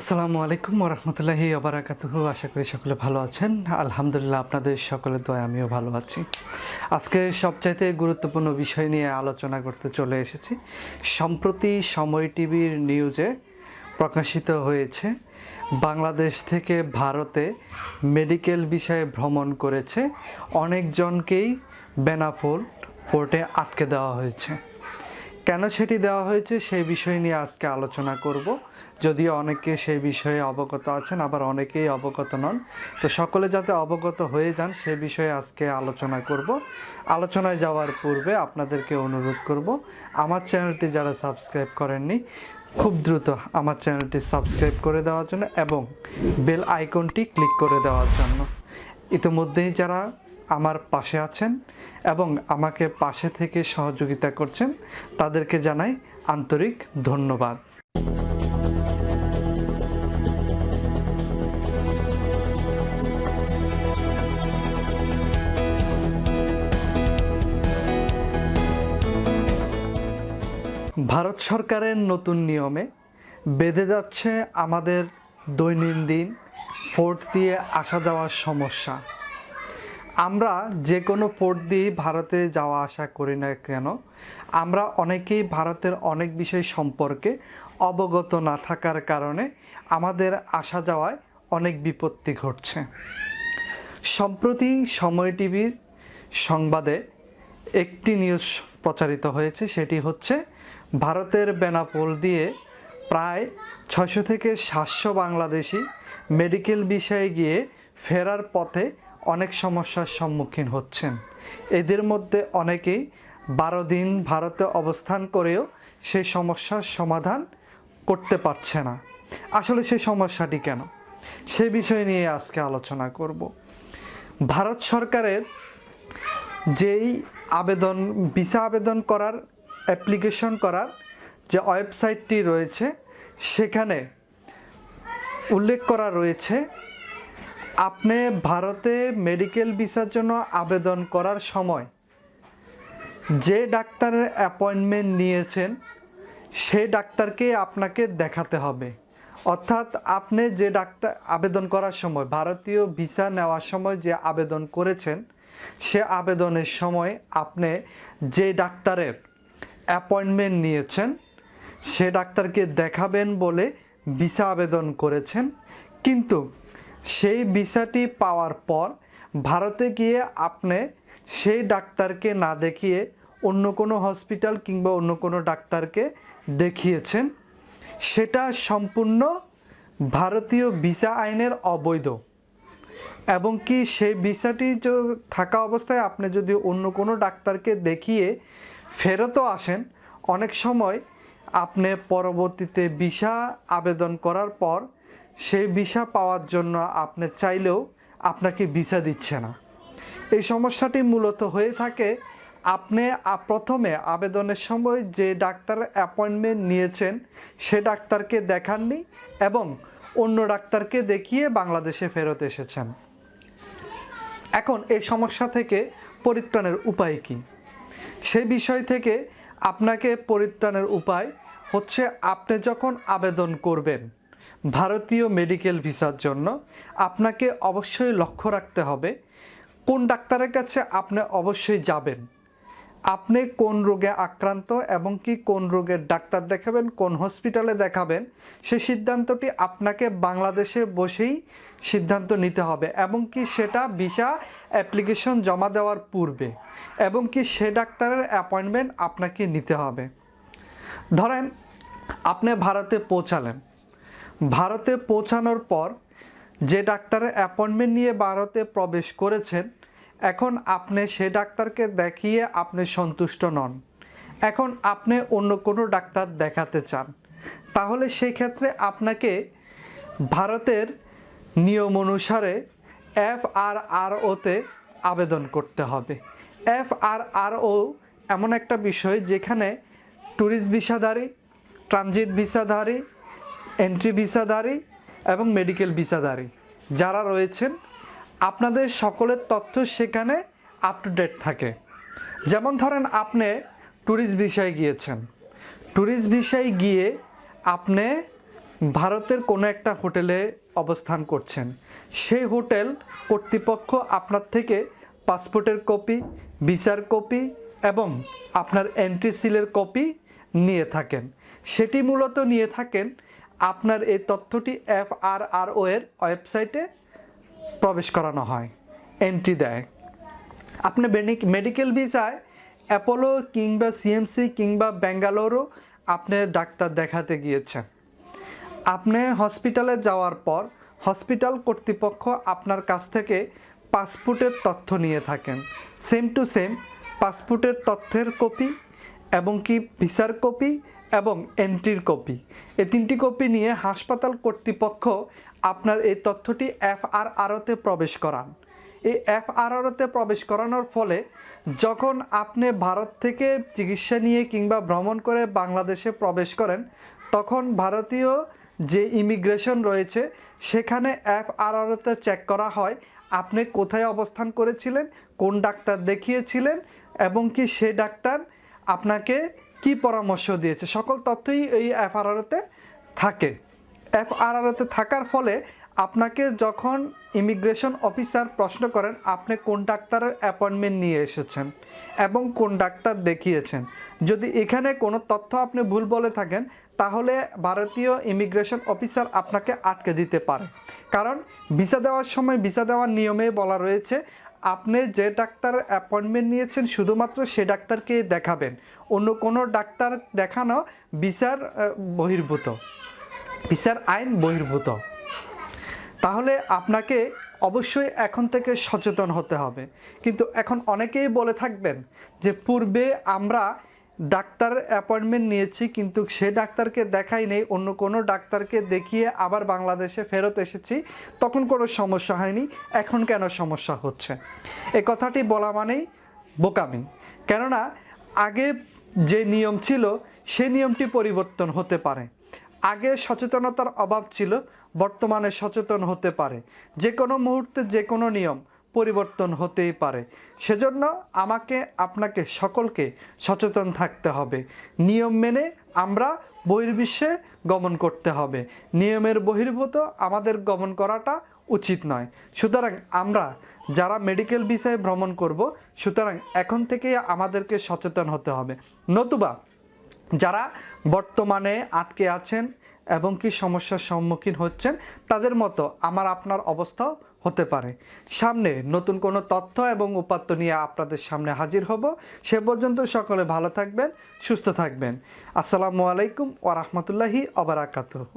আসসালামু আলাইকুম ওরহমতুল্লাহি ওবরাকাতুহু। আশা করি সকলে ভালো আছেন। আলহামদুলিল্লাহ আপনাদের সকলের দোয়া আমিও ভালো আছি। আজকে সবচাইতে গুরুত্বপূর্ণ বিষয় নিয়ে আলোচনা করতে চলে এসেছি। সম্প্রতি সময় টিভির নিউজে প্রকাশিত হয়েছে, বাংলাদেশ থেকে ভারতে মেডিকেল বিষয়ে ভ্রমণ করেছে অনেকজনকেই বেনাফোল ফোর্টে আটকে দেওয়া হয়েছে। কেন সেটি দেওয়া হয়েছে সেই বিষয় নিয়ে আজকে আলোচনা করব। যদিও অনেকে সেই বিষয়ে অবগত আছেন, আবার অনেকেই অবগত নন। তো সকলে যাতে অবগত হয়ে যান, সে বিষয়ে আজকে আলোচনা করব। আলোচনায় যাওয়ার পূর্বে আপনাদেরকে অনুরোধ করব, আমার চ্যানেলটি যারা সাবস্ক্রাইব করেননি, খুব দ্রুত আমার চ্যানেলটি সাবস্ক্রাইব করে দেওয়ার জন্য এবং বেল আইকনটি ক্লিক করে দেওয়ার জন্য। ইতিমধ্যেই যারা আমার পাশে আছেন এবং আমাকে পাশে থেকে সহযোগিতা করছেন, তাদেরকে জানাই আন্তরিক ধন্যবাদ। ভারত সরকারের নতুন নিয়মে বেঁধে যাচ্ছে আমাদের দৈনন্দিন ফোর্ট দিয়ে আসা যাওয়ার সমস্যা। আমরা যে কোনো পোর্ট দিয়ে ভারতে যাওয়া আসা করি না কেন, আমরা অনেকেই ভারতের অনেক বিষয় সম্পর্কে অবগত না থাকার কারণে আমাদের আসা যাওয়ায় অনেক বিপত্তি ঘটছে। সম্প্রতি সময় টিভির সংবাদে একটি নিউজ প্রচারিত হয়েছে, সেটি হচ্ছে ভারতের বেনাপোল দিয়ে প্রায় ছশো থেকে সাতশো বাংলাদেশি মেডিকেল বিষয়ে গিয়ে ফেরার পথে অনেক সমস্যার সম্মুখীন হচ্ছেন। এদের মধ্যে অনেকেই বারো দিন ভারতে অবস্থান করেও সেই সমস্যার সমাধান করতে পারছে না। আসলে সেই সমস্যাটি কেন? সে বিষয় নিয়ে আজকে আলোচনা করব। ভারত সরকারের যেই আবেদন, ভিসা আবেদন করার অ্যাপ্লিকেশন করার যে ওয়েবসাইটটি রয়েছে, সেখানে উল্লেখ করা রয়েছে, আপনি ভারতে মেডিকেল ভিসার জন্য আবেদন করার সময় যে ডাক্তারের অ্যাপয়েন্টমেন্ট নিয়েছেন সেই ডাক্তারকে আপনাকে দেখাতে হবে। অর্থাৎ আপনি যে ডাক্তার আবেদন করার সময়, ভারতীয় ভিসা নেওয়ার সময় যে আবেদন করেছেন, সে আবেদনের সময় আপনি যে ডাক্তারের অ্যাপয়েন্টমেন্ট নিয়েছেন। সে ডাক্তারকে দেখাবেন বলে ভিসা আবেদন করেছেন। কিন্তু সেই ভিসাটি পাওয়ার পর ভারতে গিয়ে আপনি সেই ডাক্তারকে না দেখিয়ে অন্য কোনো হসপিটাল কিংবা অন্য কোনো ডাক্তারকে দেখিয়েছেন। সেটা সম্পূর্ণ ভারতীয় ভিসা আইনের অবৈধ। এবং কি সেই ভিসাটি থাকা অবস্থায় আপনি যদি অন্য কোনো ডাক্তারকে দেখিয়ে ফেরতও আসেন। অনেক সময় আপনি পরবর্তীতে ভিসা আবেদন করার পর সেই ভিসা পাওয়ার জন্য আপনি চাইলেও আপনাকে ভিসা দিচ্ছে না। এই সমস্যাটি মূলত হয়ে থাকে আপনি প্রথমে আবেদনের সময় যে ডাক্তার অ্যাপয়েন্টমেন্ট নিয়েছেন সে ডাক্তারকে দেখাননি এবং অন্য ডাক্তারকে দেখিয়ে বাংলাদেশে ফেরত এসেছেন। এখন এই সমস্যা থেকে পরিত্রাণের উপায় কী? সে বিষয় থেকে আপনাকে পরিত্রাণের উপায় হচ্ছে আপনি যখন আবেদন করবেন ভারতীয় মেডিকেল ভিসার জন্য, আপনাকে অবশ্যই লক্ষ্য রাখতে হবে কোন ডাক্তারের কাছে আপনি অবশ্যই যাবেন। আপনি কোন রোগে আক্রান্ত এবং কি কোন রোগের ডাক্তার দেখাবেন, কোন হসপিটালে দেখাবেন সেই সিদ্ধান্তটি আপনাকে বাংলাদেশে বসেই সিদ্ধান্ত নিতে হবে এবং কি সেটা ভিসা অ্যাপ্লিকেশন জমা দেওয়ার পূর্বে এবং কি সে ডাক্তারের অ্যাপয়েন্টমেন্ট আপনাকে নিতে হবে। ধরেন, আপনি ভারতে পৌঁছালেন। ভারতে পৌঁছানোর পর যে ডাক্তারের অ্যাপয়েন্টমেন্ট নিয়ে ভারতে প্রবেশ করেছেন এখন আপনি সে ডাক্তারকে দেখিয়ে আপনি সন্তুষ্ট নন। এখন আপনি অন্য কোনো ডাক্তার দেখাতে চান। তাহলে সেই ক্ষেত্রে আপনাকে ভারতের নিয়ম অনুসারে এফ আর আর ওতে আবেদন করতে হবে। এফ আর আর ও এমন একটা বিষয় যেখানে ট্যুরিস্ট ভিসাধারী, ট্রানজিট ভিসাধারী, এন্ট্রি ভিসাধারী এবং মেডিকেল ভিসাধারী যারা রয়েছেন আপনাদের সকলের তথ্য সেখানে আপ টু ডেট থাকে। যেমন ধরেন আপনি ট্যুরিস্ট ভিসায় গিয়েছেন। ট্যুরিস্ট ভিসায় গিয়ে আপনি ভারতের কোনো একটা হোটেলে অবস্থান করছেন। সেই হোটেল কর্তৃপক্ষ আপনার থেকে পাসপোর্টের কপি, ভিসার কপি এবং আপনার এন্ট্রি সিলের কপি নিয়ে থাকেন। সেটি মূলত নিয়ে থাকেন আপনার এই তথ্যটি এফ আর আর এর ওয়েবসাইটে প্রবেশ করানো হয়। এন্ট্রি দেয়। আপনি মেডিকেল ভিসায় অ্যাপোলো কিংবা সিএমসি কিংবা ব্যাঙ্গালোরও আপনি ডাক্তার দেখাতে গিয়েছেন। আপনি হসপিটালে যাওয়ার পর হসপিটাল কর্তৃপক্ষ আপনার কাছ থেকে পাসপোর্টের তথ্য নিয়ে থাকেন। সেম টু সেম পাসপোর্টের তথ্যের কপি এবং কি ভিসার কপি এবং এন্ট্রির কপি এই তিনটি কপি নিয়ে হাসপাতাল কর্তৃপক্ষ আপনার এই তথ্যটি এফ আর আরতে প্রবেশ করান। এই এফ আর আরতে প্রবেশ করানোর ফলে যখন আপনি ভারত থেকে চিকিৎসা নিয়ে কিংবা ভ্রমণ করে বাংলাদেশে প্রবেশ করেন, তখন ভারতীয় যে ইমিগ্রেশন রয়েছে, সেখানে এফ আর আরতে চেক করা হয়, আপনি কোথায় অবস্থান করেছিলেন, কোন ডাক্তার দেখিয়েছিলেন এবং কি সে ডাক্তার আপনাকে কি পরামর্শ দিয়েছে? সকল তথ্যই এই এফআরআরতে থাকে। এফআরআরতে থাকার ফলে আপনাকে যখন ইমিগ্রেশন অফিসার প্রশ্ন করেন, আপনি কোন ডাক্তারের অ্যাপয়েন্টমেন্ট নিয়ে এসেছেন এবং কোন ডাক্তার দেখিয়েছেন? যদি এখানে কোনো তথ্য আপনি ভুল বলে থাকেন, তাহলে ভারতীয় ইমিগ্রেশন অফিসার আপনাকে আটকে দিতে পারে। কারণ, ভিসা দেওয়ার সময় ভিসা দেওয়ার নিয়মে বলা রয়েছে আপনি যে ডাক্তার অ্যাপয়েন্টমেন্ট নিয়েছেন শুধুমাত্র সে ডাক্তারকে দেখাবেন। অন্য কোনো ডাক্তার দেখানো বিচার বহির্ভূত। বিচার আইন বহির্ভূত। তাহলে আপনাকে অবশ্যই এখন থেকে সচেতন হতে হবে। কিন্তু এখন অনেকেই বলে থাকবেন যে, পূর্বে আমরা ডাক্তারের অ্যাপয়েন্টমেন্ট নিয়েছি, কিন্তু সে ডাক্তারকে দেখাই নেই। অন্য কোনো ডাক্তারকে দেখিয়ে আবার বাংলাদেশে ফেরত এসেছি। তখন কোনো সমস্যা হয়নি, এখন কেন সমস্যা হচ্ছে? এ কথাটি বলা মানেই বোকামি। কেননা, আগে যে নিয়ম ছিল, সে নিয়মটি পরিবর্তন হতে পারে। আগে সচেতনতার অভাব ছিল, বর্তমানে সচেতন হতে পারে। যে কোনো মুহূর্তে যে কোনো নিয়ম পরিবর্তন হতেই পারে। সেজন্য আমাকে, আপনাকে সকলকে সচেতন থাকতে হবে। নিয়ম মেনে আমরা বহির্বিশ্বে গমন করতে হবে। নিয়মের বহির্ভূত আমাদের গমন করাটা উচিত নয়। সুতরাং আমরা যারা মেডিকেল বিষয়ে ভ্রমণ করব, সুতরাং এখন থেকেই আমাদেরকে সচেতন হতে হবে। নতুবা যারা বর্তমানে আটকে আছেন এবং কি সমস্যার সম্মুখীন হচ্ছেন, তাদের মতো আমার আপনার অবস্থাও হতে পারে। সামনে নতুন কোনো তথ্য এবং উপাত্ত নিয়ে আপনাদের সামনে হাজির হব। সে পর্যন্ত সকলে ভালো থাকবেন, সুস্থ থাকবেন। আসসালামু আলাইকুম ওরহমতুল্লাহি অবরাকাতুহ